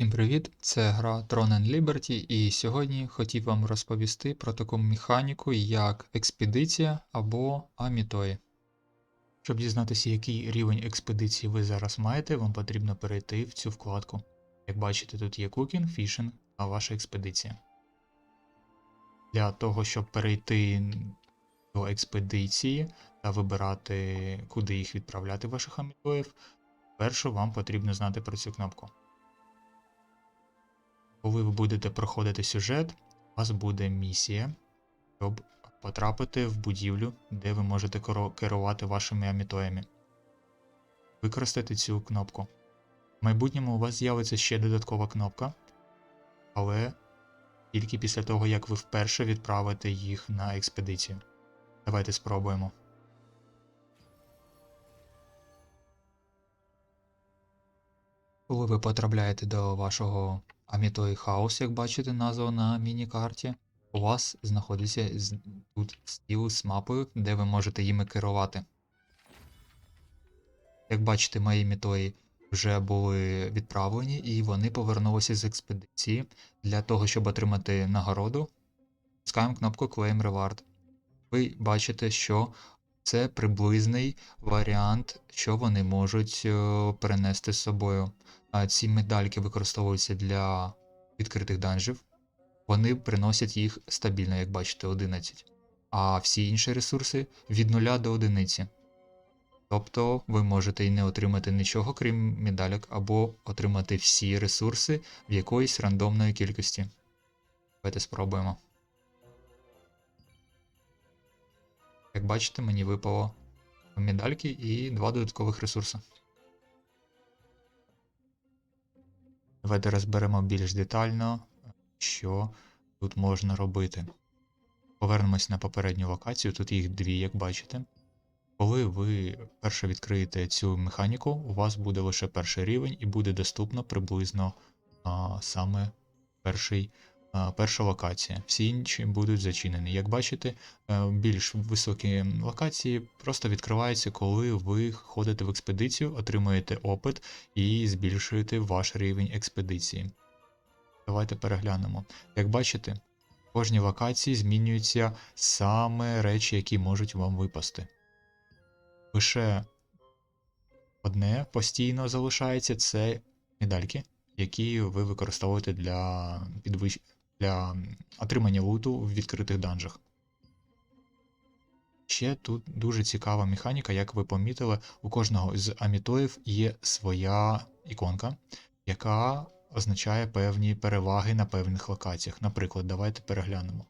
Всім привіт! Це гра Tron and Liberty, і сьогодні хотів вам розповісти про таку механіку, як експедиція або амітої. Щоб дізнатися, який рівень експедиції ви зараз маєте, вам потрібно перейти в цю вкладку. Як бачите, тут є Cooking, Fishing, а ваша експедиція. Для того, щоб перейти до експедиції та вибирати, куди їх відправляти ваших амітоїв, перше вам потрібно знати про цю кнопку. Коли ви будете проходити сюжет, у вас буде місія, щоб потрапити в будівлю, де ви можете керувати вашими амітоями. Використайте цю кнопку. В майбутньому у вас з'явиться ще додаткова кнопка, але тільки після того, як ви вперше відправите їх на експедицію. Давайте спробуємо. Коли ви потрапляєте до вашого Амітої Хаус, як бачите назву на міні-карті, у вас знаходиться тут стіл з мапою, де ви можете їми керувати. Як бачите, мої мітої вже були відправлені і вони повернулися з експедиції. Для того, щоб отримати нагороду, тискаємо кнопку Claim Reward. Ви бачите, що це приблизний варіант, що вони можуть е, перенести з собою. Ці медальки використовуються для відкритих данжів. Вони приносять їх стабільно, як бачите, 11. А всі інші ресурси від 0 до 1. Тобто ви можете і не отримати нічого, крім медальок, або отримати всі ресурси в якоїсь рандомної кількості. Давайте спробуємо. Як бачите, мені випало медальки і два додаткових ресурси. Давайте розберемо більш детально, що тут можна робити. Повернемось на попередню локацію, тут їх дві, як бачите. Коли ви перше відкриєте цю механіку, у вас буде лише перший рівень і буде доступно приблизно а, саме перший, перша локація. Всі інші будуть зачинені. Як бачите, е, більш високі локації просто відкриваються, коли ви ходите в експедицію, отримуєте опит і збільшуєте ваш рівень експедиції. Давайте переглянемо. Як бачите, в кожній локації змінюються саме речі, які можуть вам випасти. Лише одне постійно залишається це медальки, які ви використовуєте для, підвищ... для отримання луту в відкритих данжах. Ще тут дуже цікава механіка, як ви помітили, у кожного з амітоїв є своя іконка, яка означає певні переваги на певних локаціях. Наприклад, давайте переглянемо.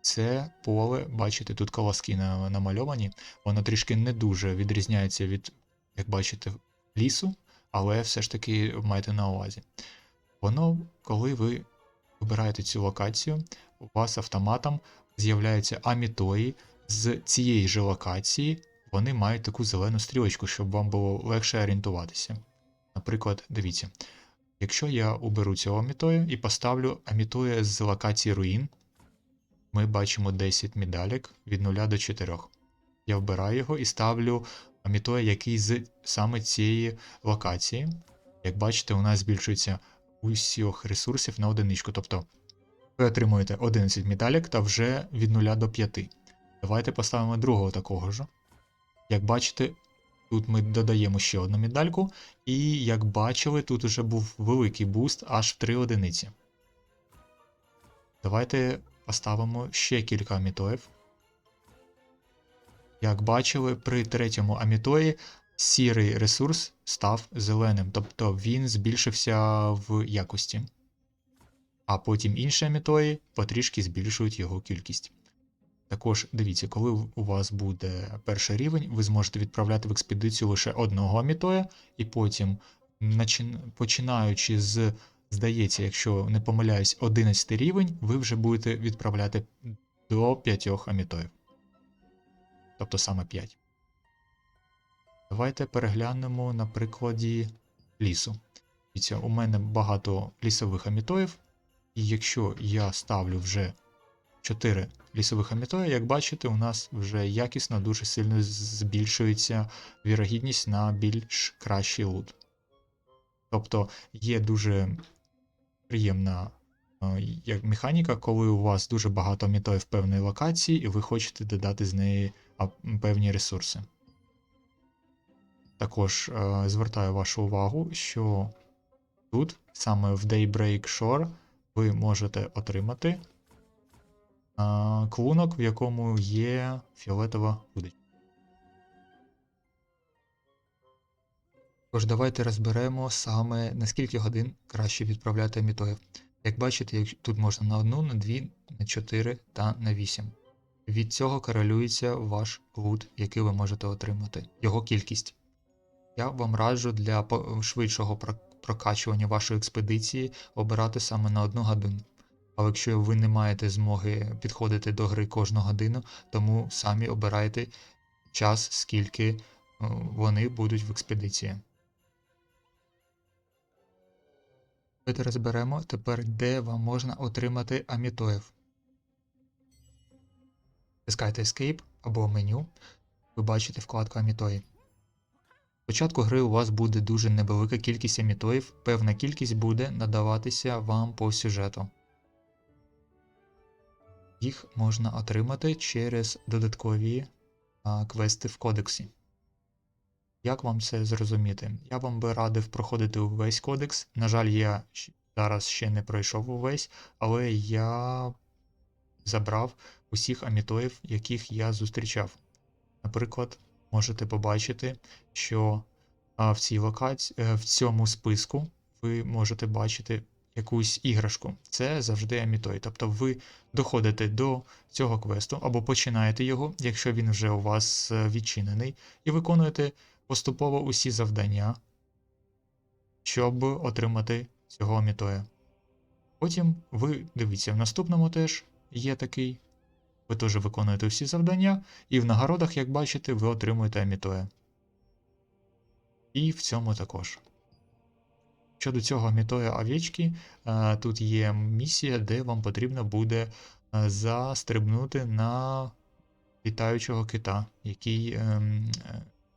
Це поле, бачите, тут колоски намальовані, воно трішки не дуже відрізняється від, як бачите, лісу, але все ж таки майте на увазі. Воно, коли ви вибираєте цю локацію, у вас автоматом з'являються амітої з цієї ж локації, вони мають таку зелену стрілочку, щоб вам було легше орієнтуватися. Наприклад, дивіться, якщо я уберу цього амітоя і поставлю амітоя з локації руїн, ми бачимо 10 медалек від 0 до 4. Я вбираю його і ставлю амітоя, який з саме цієї локації. Як бачите, у нас збільшується усіх ресурсів на одиничку. Тобто ви отримуєте 11 медалек та вже від 0 до 5. Давайте поставимо другого такого ж. Як бачите, тут ми додаємо ще одну медальку, і як бачили, тут уже був великий буст аж в 3 одиниці. Давайте поставимо ще кілька амітоїв. Як бачили, при третьому амітої сірий ресурс став зеленим, тобто він збільшився в якості. А потім інші амітої потрішки збільшують його кількість. Також дивіться, коли у вас буде перший рівень, ви зможете відправляти в експедицію лише одного амітоя, і потім, починаючи з, здається, якщо не помиляюсь, 11 рівень, ви вже будете відправляти до 5 амітоїв. Тобто саме 5. Давайте переглянемо на прикладі лісу. У мене багато лісових амітоїв, і якщо я ставлю вже 4 лісових амітоя, як бачите, у нас вже якісно дуже сильно збільшується вірогідність на більш кращий лут. Тобто є дуже приємна е, як механіка, коли у вас дуже багато амітоїв певної локації, і ви хочете додати з неї певні ресурси. Також е, звертаю вашу увагу, що тут, саме в Daybreak Shore, ви можете отримати е, клунок, в якому є фіолетова вудочка. Тож давайте розберемо саме на скільки годин краще відправляти амітоїв. Як бачите, тут можна на 1, на 2, на 4 та на 8. Від цього корелюється ваш лут, який ви можете отримати, його кількість. Я вам раджу для швидшого прокачування вашої експедиції обирати саме на одну годину. Але якщо ви не маєте змоги підходити до гри кожну годину, тому самі обирайте час, скільки е, вони будуть в експедиції. Давайте розберемо тепер, де вам можна отримати амітоїв. Тискайте Escape або меню. Ви бачите вкладку Амітої. Спочатку гри у вас буде дуже невелика кількість амітоїв, певна кількість буде надаватися вам по сюжету. Їх можна отримати через додаткові а, квести в кодексі. Як вам це зрозуміти? Я вам би радив проходити увесь кодекс. На жаль, я зараз ще не пройшов увесь, але я забрав усіх амітоїв, яких я зустрічав. Наприклад, можете побачити, що в цій локації, в цьому списку ви можете бачити якусь іграшку. Це завжди амітой. Тобто ви доходите до цього квесту або починаєте його, якщо він вже у вас е, відчинений, і виконуєте поступово усі завдання, щоб отримати цього амітоя. Потім ви дивіться, в наступному теж є такий. Ви теж виконуєте всі завдання, і в нагородах, як бачите, ви отримуєте амітоя. І в цьому також. Щодо цього амітоя овечки, е, тут є місія, де вам потрібно буде е, застрибнути на літаючого кита, який ем,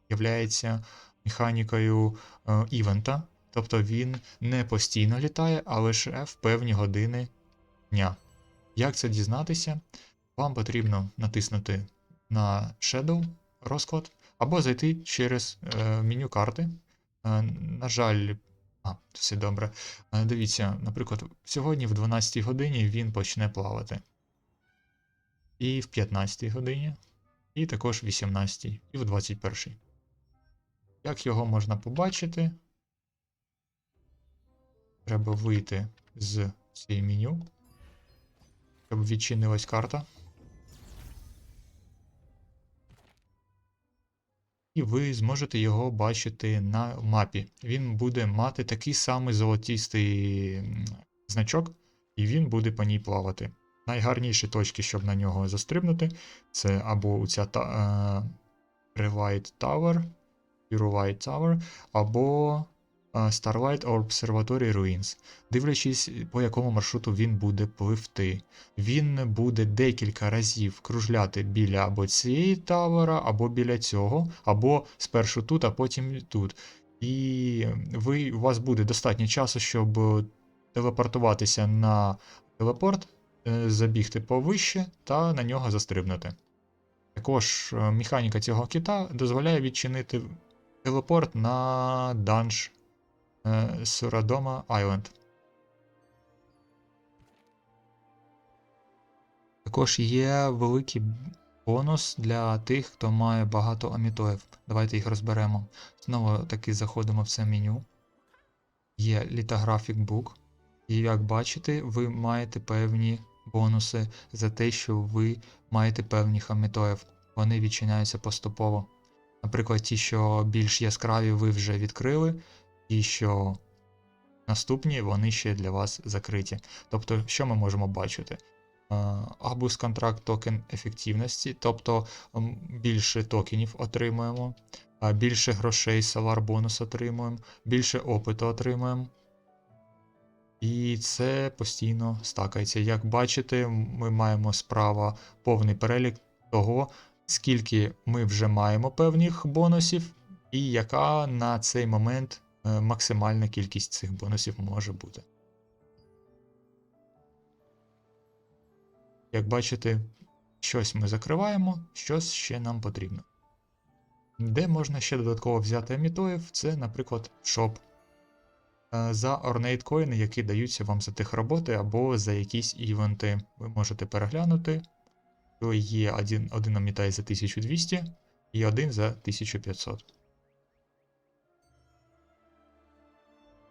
являється механікою е, івента. Тобто він не постійно літає, а лише в певні години дня. Як це дізнатися? Вам потрібно натиснути на Shadow розклад або зайти через е, меню карти. Е, на жаль, а, все добре. Е, дивіться, наприклад, сьогодні в 12 годині він почне плавати. І в 15 годині, і також в 18 і в 21. Як його можна побачити? Треба вийти з цієї меню, щоб відчинилась карта. І ви зможете його бачити на мапі. Він буде мати такий самий золотістий значок, і він буде по ній плавати. Найгарніші точки, щоб на нього застрибнути, це або ця та, е, Relight Tower, Purelight Tower, або Starlight Observatory Ruins, дивлячись, по якому маршруту він буде пливти. Він буде декілька разів кружляти біля або цієї тавера, або біля цього, або спершу тут, а потім тут. І ви, у вас буде достатньо часу, щоб телепортуватися на телепорт, е, забігти повище та на нього застрибнути. Також е, механіка цього кита дозволяє відчинити телепорт на данж е, Сурадома Айленд. Також є великий бонус для тих, хто має багато амітоїв. Давайте їх розберемо. Знову таки заходимо в це меню. Є Lithographic Book. І як бачите, ви маєте певні бонуси за те, що ви маєте певних амітоїв. Вони відчиняються поступово. Наприклад, ті, що більш яскраві, ви вже відкрили, ті, що наступні, вони ще для вас закриті. Тобто, що ми можемо бачити? Абус контракт токен ефективності, тобто більше токенів отримуємо, більше грошей Solar бонус отримуємо, більше опиту отримуємо. І це постійно стакається. Як бачите, ми маємо справа повний перелік того, скільки ми вже маємо певних бонусів, і яка на цей момент е, максимальна кількість цих бонусів може бути. Як бачите, щось ми закриваємо, щось ще нам потрібно. Де можна ще додатково взяти амітоїв, це, наприклад, шоп. Е, За Ornate Coin, які даються вам за тих роботи або за якісь івенти. Ви можете переглянути. То є один, один амітай за 1200 і один за 1500.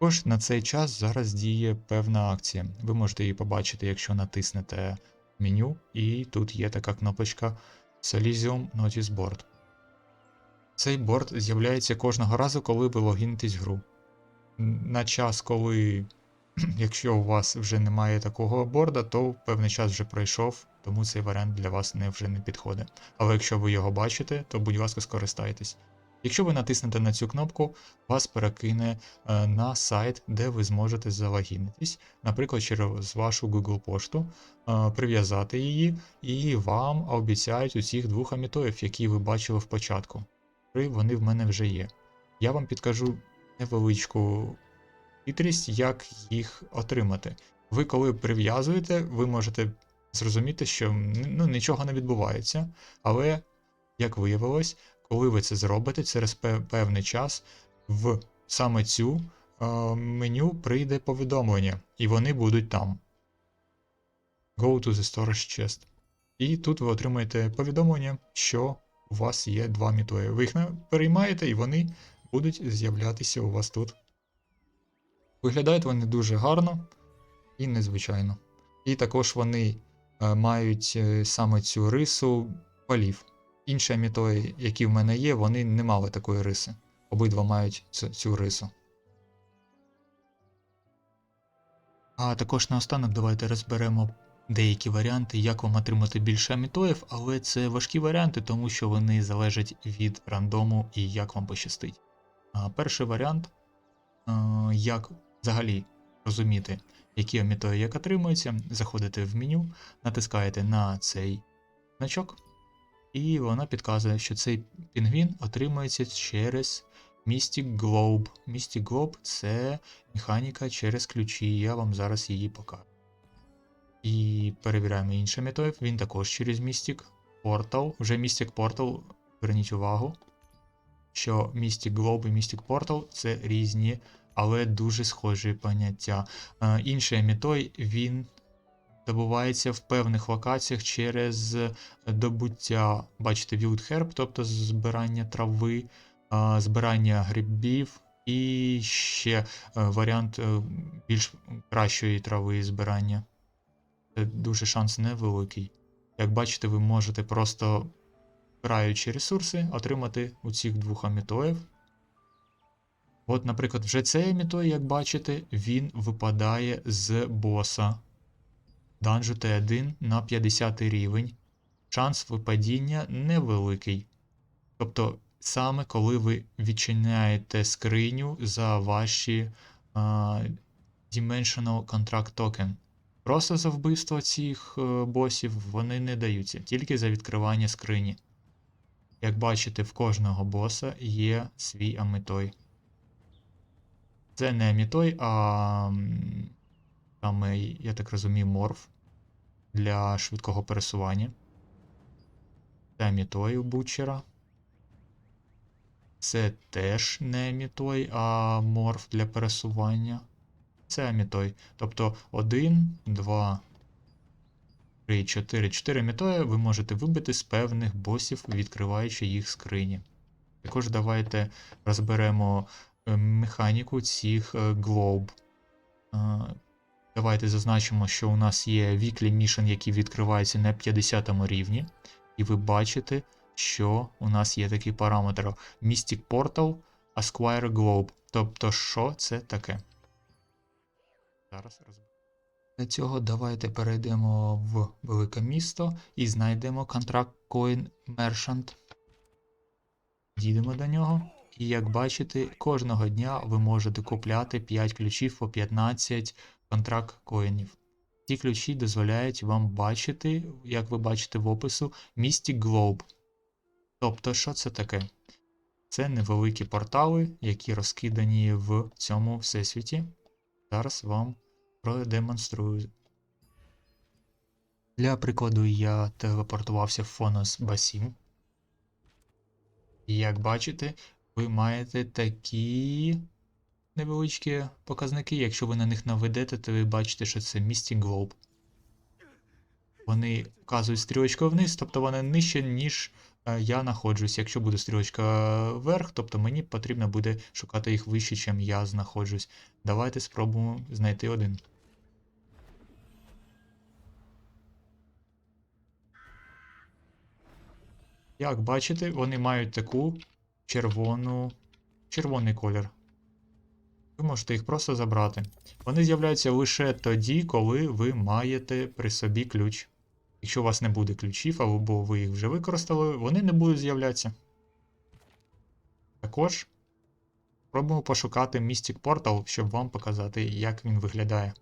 Також на цей час зараз діє певна акція. Ви можете її побачити, якщо натиснете меню, і тут є така кнопочка Selysium Notice Board. Цей борт з'являється кожного разу, коли ви логінитесь в гру. На час, коли, якщо у вас вже немає такого борда, то певний час вже пройшов, тому цей варіант для вас не вже не підходить. Але якщо ви його бачите, то будь ласка, скористайтесь. Якщо ви натиснете на цю кнопку, вас перекине е, на сайт, де ви зможете залогінитись, наприклад, через вашу Google пошту, е, прив'язати її, і вам обіцяють усіх двох амітоїв, які ви бачили в початку. Вони в мене вже є. Я вам підкажу невеличку хитрість, як їх отримати. Ви, коли прив'язуєте, ви можете зрозуміти, що ну, нічого не відбувається, але, як виявилось, коли ви це зробите, через певний час в саме цю е, меню прийде повідомлення, і вони будуть там. Go to the storage chest. І тут ви отримаєте повідомлення, що у вас є два мітої. Ви їх переймаєте, і вони будуть з'являтися у вас тут. Виглядають вони дуже гарно і незвичайно. І також вони е, мають е, саме цю рису полів. Інші амітої, які в мене є, вони не мали такої риси. Обидва мають цю, цю рису. А також наостанок давайте розберемо деякі варіанти, як вам отримати більше амітоїв, але це важкі варіанти, тому що вони залежать від рандому і як вам пощастить. А, перший варіант, як взагалі розуміти, які амітої як отримуються, заходите в меню, натискаєте на цей значок, і вона підказує, що цей пінгвін отримується через Mystic Globe. Mystic Globe це механіка через ключі, я вам зараз її покажу. І перевіряємо інший метод, він також через Mystic Portal. Вже Mystic Portal, зверніть увагу, що Mystic Globe і Mystic Portal це різні, але дуже схожі поняття. Е, Інший емітой, він добувається в певних локаціях через добуття, бачите, Wild тобто збирання трави, е, збирання грибів. І ще е, варіант е, більш кращої трави збирання. Це дуже шанс невеликий. Як бачите, ви можете просто збираючи ресурси, отримати у цих двох амітоїв. От, наприклад, вже цей амітой, як бачите, він випадає з боса. Данжу Т1 на 50 рівень. Шанс випадіння невеликий. Тобто, саме коли ви відчиняєте скриню за ваші а, Dimensional Contract Token. Просто за вбивство цих е, босів вони не даються, тільки за відкривання скрині. Як бачите, в кожного боса є свій амітой. Це не амітой, а м, саме, я так розумію, морф для швидкого пересування. Це амітой у бучера. Це теж не амітой, а морф для пересування. Це амітой. Тобто 1, 2, 3, 4. 4 амітої ви можете вибити з певних босів, відкриваючи їх скрині. Також давайте розберемо е, механіку цих е, глоб. Давайте зазначимо, що у нас є weekly mission, які відкриваються на 50 рівні. І ви бачите, що у нас є такий параметр Mystic Portal Acquire Globe. Тобто, що це таке? Зараз. Для цього давайте перейдемо в велике місто і знайдемо контракт Coin Merchant. Дійдемо до нього. І як бачите, кожного дня ви можете купляти 5 ключів по 15 контракт коїнів. Ці ключі дозволяють вам бачити, як ви бачите в опису, Mystic Globe. Тобто, що це таке? Це невеликі портали, які розкидані в цьому всесвіті. Зараз вам продемонструю. Для прикладу, я телепортувався в Фонос Басім. І як бачите, ви маєте такі невеличкі показники. Якщо ви на них наведете, то ви бачите, що це Mystic Globe. Вони вказують стрілочкою вниз, тобто вони нижче, ніж е, я знаходжусь. Якщо буде стрілочка вверх, тобто мені потрібно буде шукати їх вище, чим я знаходжусь. Давайте спробуємо знайти один. Як бачите, вони мають таку червону, червоний колір. Ви можете їх просто забрати. Вони з'являються лише тоді, коли ви маєте при собі ключ. Якщо у вас не буде ключів, або ви їх вже використали, вони не будуть з'являтися. Також спробуємо пошукати Mystic Portal, щоб вам показати, як він виглядає.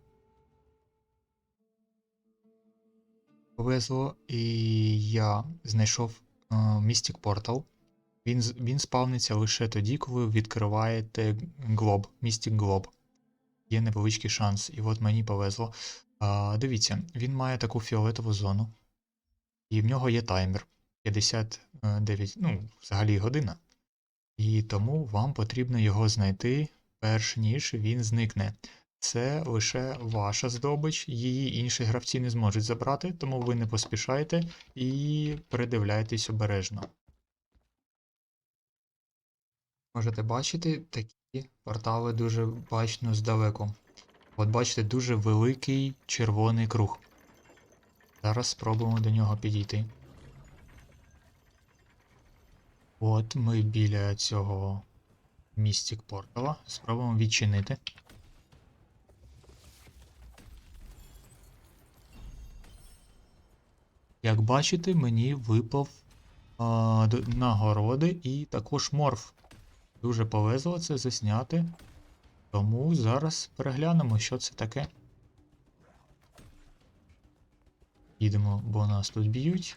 Повезло, і я знайшов е, Mystic Portal. Він, він спавниться лише тоді, коли ви відкриваєте глоб, Mystic Globe. Є невеличкий шанс, і от мені повезло. А, дивіться, він має таку фіолетову зону, і в нього є таймер 59, ну, взагалі година. І тому вам потрібно його знайти, перш ніж він зникне. Це лише ваша здобич, її інші гравці не зможуть забрати, тому ви не поспішайте і передивляйтесь обережно. Можете бачити такі портали дуже бачно здалеку. От бачите, дуже великий червоний круг. Зараз спробуємо до нього підійти. От ми біля цього містік портала. Спробуємо відчинити. Як бачите, мені випав а, нагороди і також морф. Дуже повезло це засняти. Тому зараз переглянемо, що це таке. Їдемо, бо нас тут б'ють.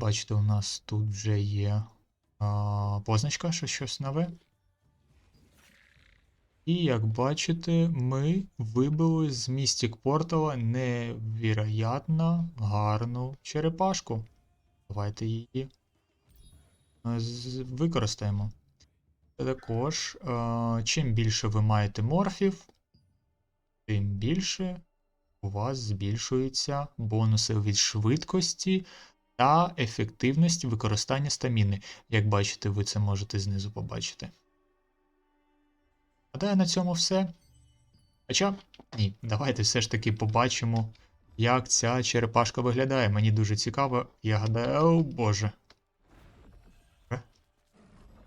Бачите, у нас тут вже є а, позначка, що щось нове. І як бачите, ми вибили з містік портала невероятно гарну черепашку. Давайте її е, використаємо. Також, е, чим більше ви маєте морфів, тим більше у вас збільшуються бонуси від швидкості та ефективність використання стаміни. Як бачите, ви це можете знизу побачити. Гадаю, на цьому все. Хоча, ні, давайте все ж таки побачимо, як ця черепашка виглядає. Мені дуже цікаво. Я гадаю, о боже. Е?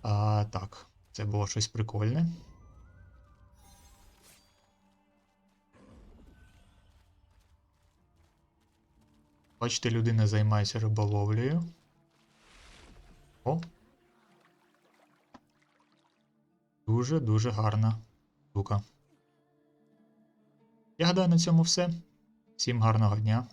А, так, це було щось прикольне. Бачите, людина займається риболовлею. О. Дуже-дуже гарна штука. Я гадаю, на цьому все. Всім гарного дня.